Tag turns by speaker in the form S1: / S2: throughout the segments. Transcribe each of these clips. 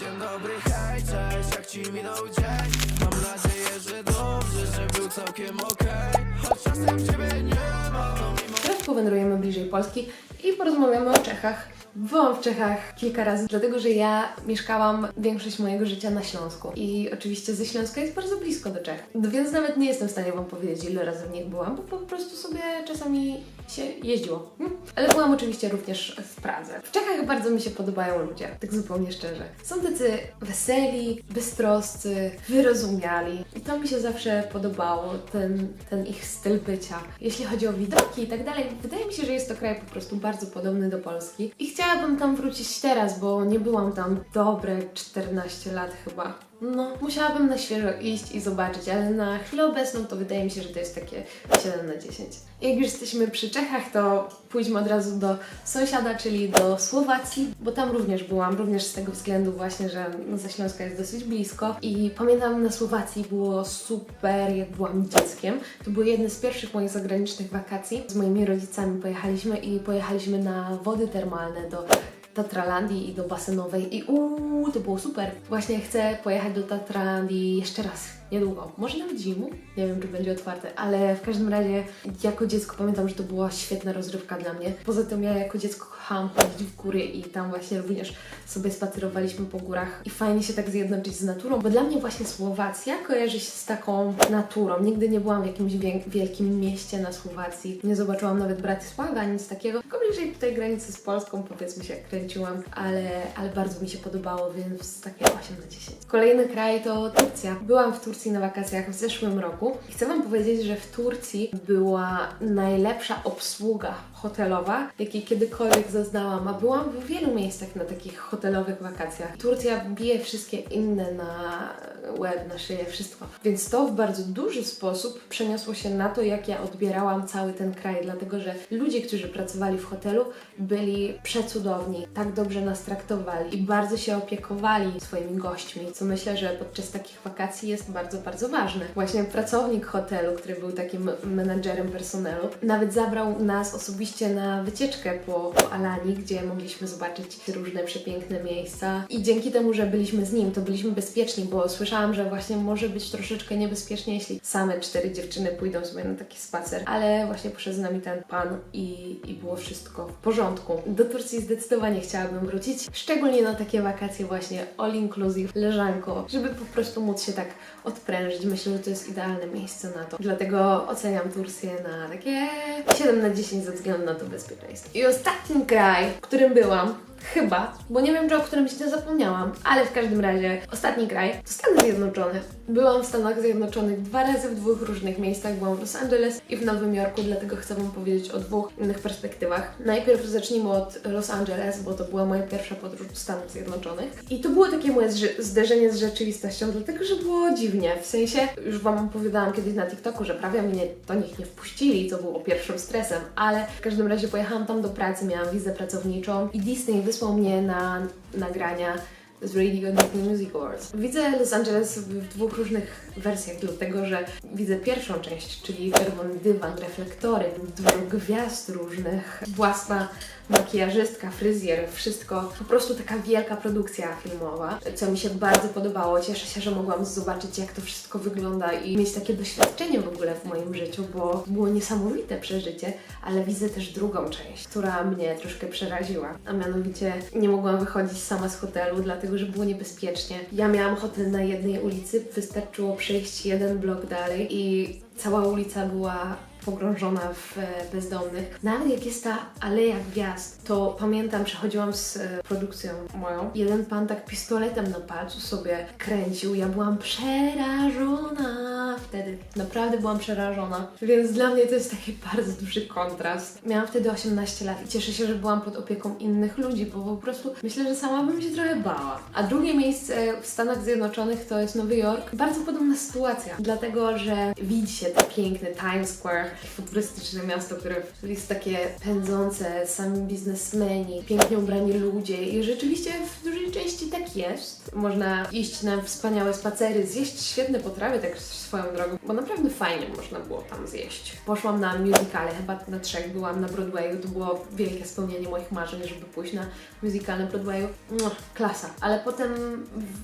S1: Dzień dobry, hej, cześć, jak ci minął dzień? Mam nadzieję, że dobrze, że był całkiem okej Choć czasem ciebie nie ma, mimo
S2: Teraz powędrujemy bliżej Polski i porozmawiamy o Czechach. Byłam w Czechach kilka razy, dlatego że ja mieszkałam większość mojego życia na Śląsku. I oczywiście ze Śląska jest bardzo blisko do Czech. No więc nawet nie jestem w stanie Wam powiedzieć, ile razy w nich byłam, bo po prostu sobie czasami się jeździło. Hm? Ale byłam oczywiście również w Pradze. W Czechach bardzo mi się podobają ludzie, tak zupełnie szczerze. Są tacy weseli, bystroscy, wyrozumiali. I to mi się zawsze podobało, ten, ten ich styl bycia. Jeśli chodzi o widoki i tak dalej, wydaje mi się, że jest to kraj po prostu bardzo podobny do Polski. I chciałabym tam wrócić teraz, bo nie byłam tam dobre 14 lat chyba. No, musiałabym na świeżo iść i zobaczyć, ale na chwilę obecną to wydaje mi się, że to jest takie 7 na 10. Jak już jesteśmy przy Czechach, to pójdźmy od razu do sąsiada, czyli do Słowacji, bo tam również byłam, również z tego względu właśnie, że no, ze Śląska jest dosyć blisko i pamiętam na Słowacji było super, jak byłam dzieckiem. To były jedne z pierwszych moich zagranicznych wakacji. Z moimi rodzicami pojechaliśmy i pojechaliśmy na wody termalne do Tatralandii i do basenowej i uuu, to było super. Właśnie chcę pojechać do Tatralandii jeszcze raz, niedługo. Może nawet zimą? Nie wiem, czy będzie otwarte, ale w każdym razie jako dziecko pamiętam, że to była świetna rozrywka dla mnie. Poza tym ja jako dziecko kochałam chodzić w góry i tam właśnie również sobie spacerowaliśmy po górach i fajnie się tak zjednoczyć z naturą, bo dla mnie właśnie Słowacja kojarzy się z taką naturą. Nigdy nie byłam w jakimś wielkim mieście na Słowacji, nie zobaczyłam nawet Bratysławy, nic takiego. Tylko bliżej tutaj granicy z Polską powiedzmy się kręciłam, ale, ale bardzo mi się podobało, więc takie 8 na 10. Kolejny kraj to Turcja. Byłam w Turcji na wakacjach w zeszłym roku. Chcę Wam powiedzieć, że w Turcji była najlepsza obsługa hotelowa, jakiej kiedykolwiek zaznałam, a byłam w wielu miejscach na takich hotelowych wakacjach. Turcja bije wszystkie inne na łeb, na szyję, wszystko. Więc to w bardzo duży sposób przeniosło się na to, jak ja odbierałam cały ten kraj, dlatego że ludzie, którzy pracowali w hotelu, byli przecudowni, tak dobrze nas traktowali i bardzo się opiekowali swoimi gośćmi, co myślę, że podczas takich wakacji jest bardzo, bardzo ważne. Właśnie pracownik hotelu, który był takim menadżerem personelu, nawet zabrał nas osobiście na wycieczkę po, po gdzie mogliśmy zobaczyć różne przepiękne miejsca i dzięki temu, że byliśmy z nim, to byliśmy bezpieczni, bo słyszałam, że właśnie może być troszeczkę niebezpiecznie, jeśli same cztery dziewczyny pójdą sobie na taki spacer, ale właśnie poszedł z nami ten pan i, i było wszystko w porządku. Do Turcji zdecydowanie chciałabym wrócić, szczególnie na takie wakacje właśnie all inclusive, leżanko, żeby po prostu móc się tak odprężyć. Myślę, że to jest idealne miejsce na to. Dlatego oceniam Turcję na takie 7 na 10 ze względu na to bezpieczeństwo. I ostatni kraj, w którym byłam, Chyba, bo nie wiem, czy o którymś nie zapomniałam, ale w każdym razie ostatni kraj to Stany Zjednoczone. Byłam w Stanach Zjednoczonych dwa razy w dwóch różnych miejscach. Byłam w Los Angeles i w Nowym Jorku, dlatego chcę Wam powiedzieć o dwóch innych perspektywach. Najpierw zacznijmy od Los Angeles, bo to była moja pierwsza podróż do Stanów Zjednoczonych. I to było takie moje zderzenie z rzeczywistością, dlatego że było dziwnie. W sensie, już Wam opowiadałam kiedyś na TikToku, że prawie mnie do nich nie wpuścili, co było pierwszym stresem, ale w każdym razie pojechałam tam do pracy, miałam wizę pracowniczą i Disney wysłał mnie na nagrania z Radio Disney Music Awards. Widzę Los Angeles w dwóch różnych wersjach, dlatego że widzę pierwszą część, czyli czerwony dywan, reflektory, dużo gwiazd różnych, własna makijażystka, fryzjer, wszystko. Po prostu taka wielka produkcja filmowa, co mi się bardzo podobało. Cieszę się, że mogłam zobaczyć, jak to wszystko wygląda i mieć takie doświadczenie w ogóle w moim życiu, bo było niesamowite przeżycie, ale widzę też drugą część, która mnie troszkę przeraziła. A mianowicie nie mogłam wychodzić sama z hotelu, dlatego że było niebezpiecznie. Ja miałam hotel na jednej ulicy, wystarczyło przejść jeden blok dalej i cała ulica była pogrążona w e, bezdomnych. Nawet jak jest ta aleja gwiazd, to pamiętam, przechodziłam z e, produkcją moją. Jeden pan tak pistoletem na palcu sobie kręcił. Ja byłam przerażona wtedy. Naprawdę byłam przerażona. Więc dla mnie to jest taki bardzo duży kontrast. Miałam wtedy 18 lat i cieszę się, że byłam pod opieką innych ludzi, bo po prostu myślę, że sama bym się trochę bała. A drugie miejsce w Stanach Zjednoczonych to jest Nowy Jork. Bardzo podobna sytuacja, dlatego że widzi się te piękne Times Square, futurystyczne miasto, które jest takie pędzące, sami biznesmeni, pięknie ubrani ludzie i rzeczywiście w dużej części tak jest. Można iść na wspaniałe spacery, zjeść świetne potrawy tak swoją drogą, bo naprawdę fajnie można było tam zjeść. Poszłam na musicale, chyba na trzech byłam na Broadwayu, to było wielkie spełnienie moich marzeń, żeby pójść na musical na Broadwayu. Klasa. Ale potem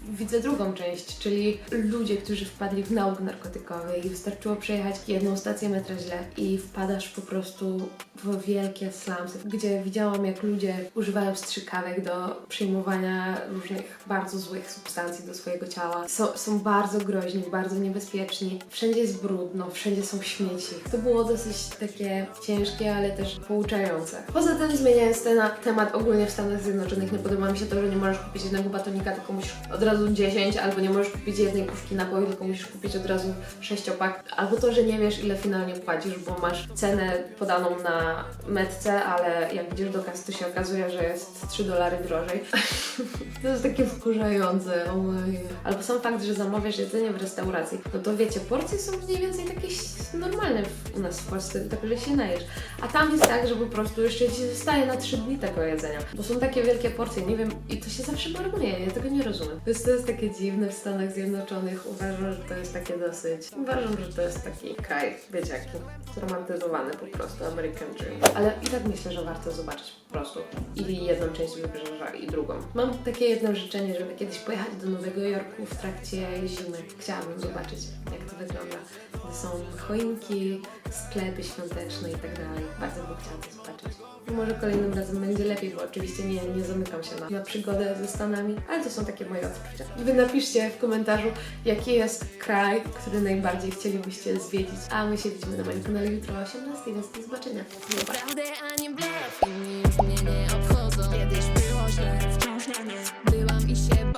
S2: widzę drugą część, czyli ludzie, którzy wpadli w nauk narkotykowy i wystarczyło przejechać jedną stację metra źle i wpadasz po prostu w wielkie slumsy, gdzie widziałam jak ludzie używają strzykawek do przyjmowania różnych bardzo złych substancji do swojego ciała. Są, są bardzo groźni, bardzo niebezpieczni. Wszędzie jest brudno, wszędzie są śmieci. To było dosyć takie ciężkie, ale też pouczające. Poza tym zmieniając ten temat ogólnie w Stanach Zjednoczonych, nie podoba mi się to, że nie możesz kupić jednego batonika, tylko musisz od razu 10, albo nie możesz kupić jednej puszki napoju, tylko musisz kupić od razu sześciopak, albo to, że nie wiesz ile finalnie płacisz, bo masz cenę podaną na metce, ale jak idziesz do kasy, to się okazuje, że jest 3 dolary drożej. to jest takie wkurzające, o moje. Albo sam fakt, że zamawiasz jedzenie w restauracji, no to wiecie, porcje są mniej więcej takie normalne w, u nas w Polsce, tak że się najesz. A tam jest tak, że po prostu jeszcze ci zostaje na 3 dni tego jedzenia. Bo są takie wielkie porcje, nie wiem, i to się zawsze marnuje, ja tego nie rozumiem. Więc to jest takie dziwne w Stanach Zjednoczonych. Uważam, że to jest takie dosyć. Uważam, że to jest taki kraj, wiecie jaki, zromantyzowany po prostu American Dream. Ale i tak myślę, że warto zobaczyć po prostu. I jedną część wybrzeża, i drugą. Mam takie jedno życzenie, żeby kiedyś pojechać do Nowego Jorku w trakcie zimy. Chciałabym zobaczyć, jak to wygląda. Gdy są choinki, sklepy świąteczne i tak dalej. Bardzo bym chciała to zobaczyć. Może kolejnym razem będzie lepiej, bo oczywiście nie, nie zamykam się na, na przygodę ze Stanami, ale to są takie moje odczucia. Wy napiszcie w komentarzu, jaki jest kraj, który najbardziej chcielibyście zwiedzić. A my się widzimy na moim kanale jutro o 18, więc do zobaczenia. Pa!
S3: Prawdę ani blef, inni już mnie nie obchodzą Kiedyś było źle, wciąż nie Byłam i się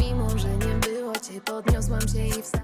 S3: Mimo, że nie było cię, podniosłam się i wstałam